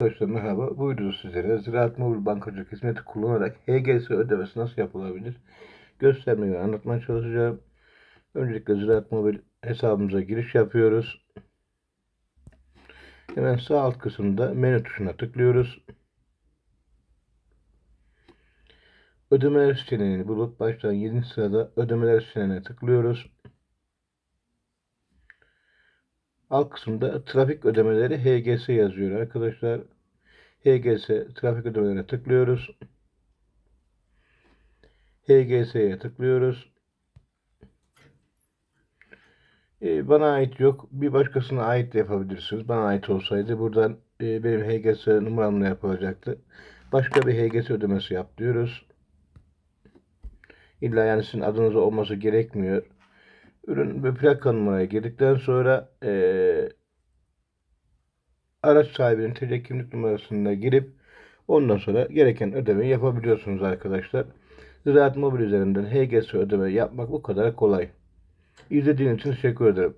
Arkadaşlar merhaba. Bu videoda sizlere Ziraat Mobil Bankacılık hizmeti kullanarak HGS ödemesi nasıl yapılabilir göstermeyi ve anlatmaya çalışacağım. Öncelikle Ziraat Mobil hesabımıza giriş yapıyoruz. Hemen sağ alt kısımda menü tuşuna tıklıyoruz. Ödemeler seçeneğini bulup baştan 7. sırada ödemeler seçeneğine tıklıyoruz. Alt kısımda trafik ödemeleri HGS yazıyor arkadaşlar. HGS trafik ödemelere tıklıyoruz. HGS'ye tıklıyoruz. Ee, bana ait yok. Bir başkasına ait de yapabilirsiniz. Bana ait olsaydı buradan e, benim HGS numaramla yapılacaktı. Başka bir HGS ödemesi yap diyoruz. İlla yani sizin adınız olması gerekmiyor. Ürün ve plaka numaraya girdikten sonra eee araç sahibinin TC kimlik numarasına girip ondan sonra gereken ödemeyi yapabiliyorsunuz arkadaşlar. Ziraat Mobil üzerinden HGS ödeme yapmak bu kadar kolay. İzlediğiniz için teşekkür ederim.